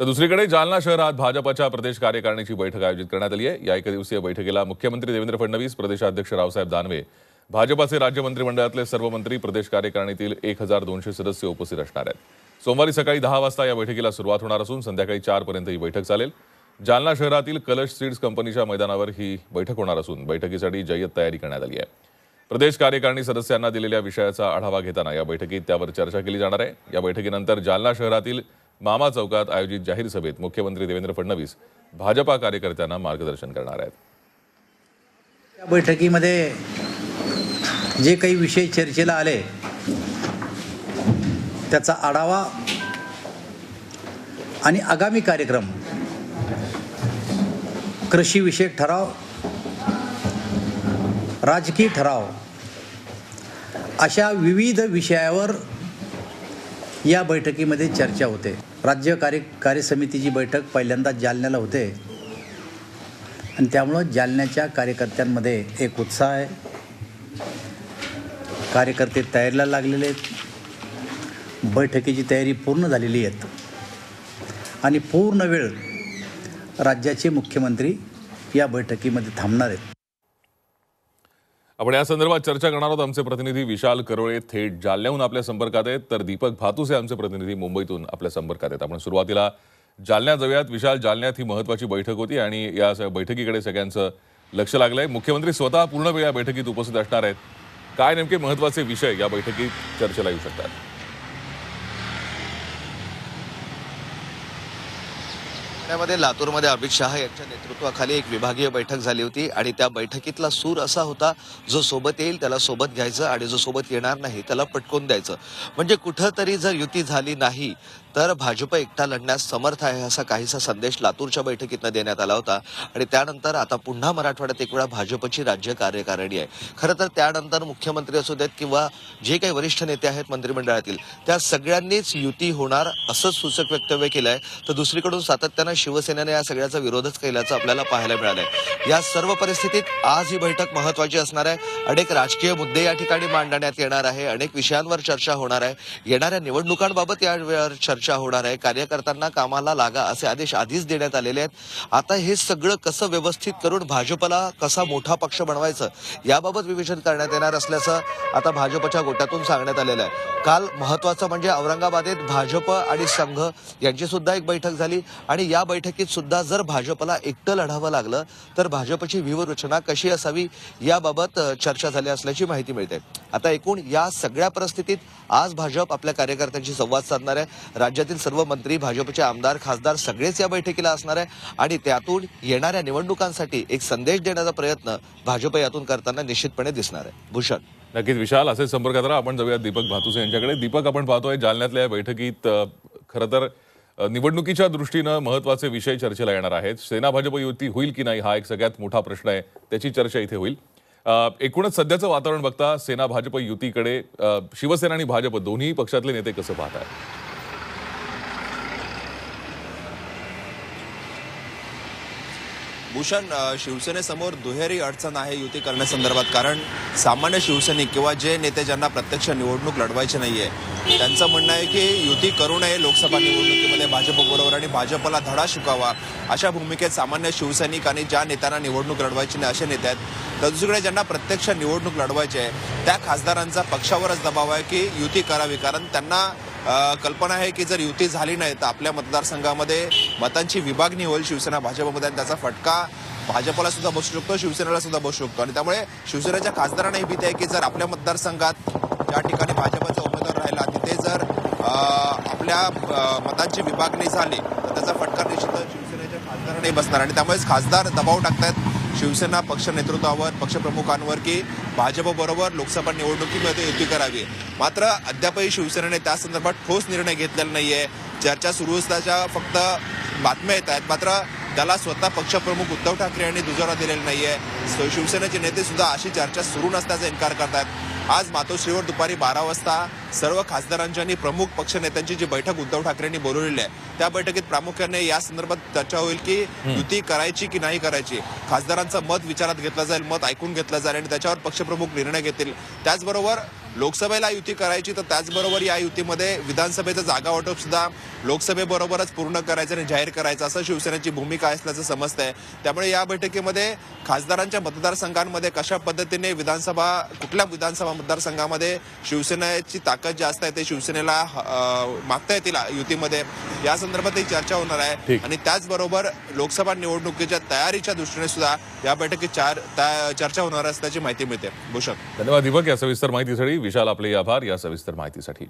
तर दुसरीकडे जालना शहरात भाजपाच्या प्रदेश कार्यकारिणीची बैठक आयोजित करण्यात आली आहे. या एकदिवसीय बैठकीला मुख्यमंत्री देवेंद्र फडणवीस प्रदेशाध्यक्ष रावसाहेब दानवे भाजपाचे राज्य मंत्रिमंडळातले सर्व मंत्री प्रदेश कार्यकारिणीतील एक हजार दोनशे सदस्य उपस्थित असणार आहेत. सोमवारी सकाळी दहा वाजता या बैठकीला सुरुवात होणार असून संध्याकाळी चारपर्यंत ही बैठक चालेल. जालना शहरातील कलश सीड्स कंपनीच्या मैदानावर ही बैठक होणार असून बैठकीसाठी जय्यत तयारी करण्यात आली आहे. प्रदेश कार्यकारिणी सदस्यांना दिलेल्या विषयाचा आढावा घेताना या बैठकीत त्यावर चर्चा केली जाणार आहे. या बैठकीनंतर जालना शहरातील मामा चौकात आयोजित जाहीर सभेत मुख्यमंत्री देवेंद्र फडणवीस भाजपा कार्यकर्त्यांना मार्गदर्शन करणार आहेत. या बैठकीमध्ये जे काही विषय चर्चेला आले त्याचा आढावा आणि आगामी कार्यक्रम कृषीविषयक ठराव राजकीय ठराव अशा विविध विषयावर या बैठकीमध्ये चर्चा होते. राज्य कार्य कार्यसमितीची बैठक पहिल्यांदा जालन्याला होते. आणि त्यामुळं जालन्याच्या कार्यकर्त्यांमध्ये एक उत्साह आहे. कार्यकर्ते तयारीला लागलेले आहेत. बैठकीची तयारी पूर्ण झालेली आहेत. आणि पूर्ण वेळ राज्याचे मुख्यमंत्री या बैठकीमध्ये थांबणार आहेत. आपण या संदर्भात चर्चा करणार आहोत. आमचे प्रतिनिधी विशाल करोळे थेट जालन्याहून आपल्या संपर्कात आहेत. तर दीपक भातुसे आमचे प्रतिनिधी मुंबईतून आपल्या संपर्कात आहेत. आपण सुरुवातीला जालन्यात जाऊयात. विशाल जालन्यात ही महत्वाची बैठक होती आणि या बैठकीकडे सगळ्यांचं लक्ष लागलंय. मुख्यमंत्री स्वतः पूर्ण वेळ या बैठकीत उपस्थित असणार आहेत. काय नेमके महत्त्वाचे विषय या बैठकीत चर्चेला येऊ शकतात? पुण्यामध्ये लातूरमध्ये अमित शहा यांच्या नेतृत्वाखाली एक विभागीय बैठक झाली होती आणि त्या बैठकीतला सूर असा होता जो सोबत येईल त्याला सोबत घ्यायचं आणि जो सोबत येणार नाही त्याला पटकून द्यायचं. म्हणजे कुठंतरी जर युती झाली नाही तर भाजप एकटा लढण्यास समर्थ आहे असा काहीसा संदेश लातूरच्या बैठकीतनं देण्यात आला होता. आणि त्यानंतर आता पुन्हा मराठवाड्यात एक वेळा भाजपची राज्य कार्यकारिणी आहे. खरं तर त्यानंतर मुख्यमंत्री असू देत किंवा जे काही वरिष्ठ नेते आहेत मंत्रिमंडळातील त्या सगळ्यांनीच युती होणार असं सूचक वक्तव्य केलं आहे तर दुसरीकडून सातत्यानं शिवसेनेने या सगळ्याचा विरोधच केल्याचं आपल्याला पाहायला मिळालंय. या सर्व परिस्थितीत आज ही बैठक महत्वाची असणार आहे. अनेक राजकीय मुद्दे या ठिकाणी मांडण्यात येणार आहे. अनेक विषयांवर चर्चा होणार आहे. येणाऱ्या निवडणुकांबाबत यावर चर्चा होणार आहे. कार्यकर्त्यांना कामाला लागा असे आदेश आधीच देण्यात आलेले आहेत. आता हे सगळं कसं व्यवस्थित करून भाजपला कसा मोठा पक्ष बनवायचं याबाबत विवेचन करण्यात येणार असल्याचं आता भाजपच्या गोट्यातून सांगण्यात आलेलं आहे. काल महत्वाचं म्हणजे औरंगाबादेत भाजप आणि संघ यांची सुद्धा एक बैठक झाली आणि या बैठकीत सुद्धा जर भाजपला एकटं लढावं लागलं तर भाजपची व्यूहरचना कशी असावी याबाबत चर्चा झाली असल्याची माहिती मिळते. आता एकूण या सगळ्या परिस्थितीत आज भाजप आपल्या कार्यकर्त्यांशी संवाद साधणार आहे. राज्यातील सर्व मंत्री भाजपचे आमदार खासदार सगळेच या बैठकीला असणार आहे आणि त्यातून येणाऱ्या निवडणुकांसाठी एक संदेश देण्याचा प्रयत्न भाजप यातून करताना निश्चितपणे दिसणार आहे. भूषण. नक्कीच विशाल असेच संपर्कात राहा आपण जाऊया दीपक भातुसे यांच्याकडे. दीपक आपण पाहतोय जालन्यातल्या या बैठकीत खरं तर निवडणुकीच्या दृष्टीनं महत्त्वाचे विषय चर्चेला येणार आहेत. सेना भाजप युती होईल की नाही हा एक सगळ्यात मोठा प्रश्न आहे. त्याची चर्चा इथे होईल. एकूणच सध्याचं वातावरण बघता सेना भाजप युतीकडे शिवसेना आणि भाजप दोन्ही पक्षातले नेते कसं पाहत आहेत भूषण शिवसेनेसमोर दुहेरी अडचण आहे युती करण्यासंदर्भात. कारण सामान्य शिवसैनिक किंवा जे नेते ज्यांना प्रत्यक्ष निवडणूक लढवायची नाहीये त्यांचं म्हणणं आहे की युती करू नये लोकसभा निवडणुकीमध्ये भाजपबरोबर आणि भाजपला धडा शिकावा अशा भूमिकेत सामान्य शिवसैनिक आणि ज्या नेत्यांना निवडणूक लढवायची नाही असे नेते आहेत. तर दुसरीकडे ज्यांना प्रत्यक्ष निवडणूक लढवायची आहे त्या खासदारांचा पक्षावरच दबाव आहे की युती करावी. कारण त्यांना कल्पना आहे की जर युती झाली नाही तर आपल्या मतदारसंघामध्ये मतांची विभागणी होईल शिवसेना भाजपमध्ये आणि त्याचा फटका भाजपला सुद्धा बसू शकतो शिवसेनेला सुद्धा बसू शकतो. आणि त्यामुळे शिवसेनेच्या खासदारांना ही भीती आहे की जर आपल्या मतदारसंघात ज्या ठिकाणी भाजपचा उमेदवार राहिला तिथे जर आपल्या मतांची विभागणी झाली तर त्याचा फटका निश्चितच शिवसेनेच्या खासदारांनाही बसणार. आणि त्यामुळेच खासदार दबाव टाकतायत शिवसेना पक्ष नेतृत्वावर पक्षप्रमुखांवर की भाजपबरोबर लोकसभा निवडणुकीमध्ये युती करावी. मात्र अद्यापही शिवसेनेने त्या संदर्भात ठोस निर्णय घेतलेला नाही आहे चर्चा सुरू असताच्या फक्त बातम्या येत आहेत. मात्र त्याला स्वतः पक्षप्रमुख उद्धव ठाकरे यांनी दुजोरा दिलेला नाहीये. शिवसेनेचे नेते सुद्धा अशी चर्चा सुरू नसल्याचा इन्कार करतात आज मातोश्रीवर दुपारी बारा वाजता सर्व खासदारांची आणि प्रमुख पक्षनेत्यांची जी बैठक उद्धव ठाकरेंनी बोलवलेली आहे त्या बैठकीत प्रामुख्याने या संदर्भात चर्चा होईल की युती करायची की नाही करायची. खासदारांचं मत विचारात घेतलं जाईल मत ऐकून घेतलं जाईल आणि त्याच्यावर पक्षप्रमुख निर्णय घेतील. त्याचबरोबर लोकसभेला युती करायची तर त्याचबरोबर या युतीमध्ये विधानसभेचं जागा वाटप सुद्धा लोकसभेबरोबरच पूर्ण करायचं आणि जाहीर करायचं. असं शिवसेनेची भूमिका असल्याचं समजतंय. त्यामुळे या बैठकीमध्ये खासदारांच्या मतदारसंघांमध्ये कशा पद्धतीने विधानसभा कुठल्या विधानसभा मतदारसंघामध्ये शिवसेनेची ताकद जास्त आहे ते शिवसेनेला मागता येतील युतीमध्ये. या संदर्भात ही चर्चा होणार आहे. आणि त्याचबरोबर लोकसभा निवडणुकीच्या तयारीच्या दृष्टीने सुद्धा या बैठकीत चार चर्चा होणार असल्याची माहिती मिळते. भूषण. धन्यवाद दीपक. या सविस्तर माहितीसाठी विशाल आपले आभार या सविस्तर माहितीसाठी.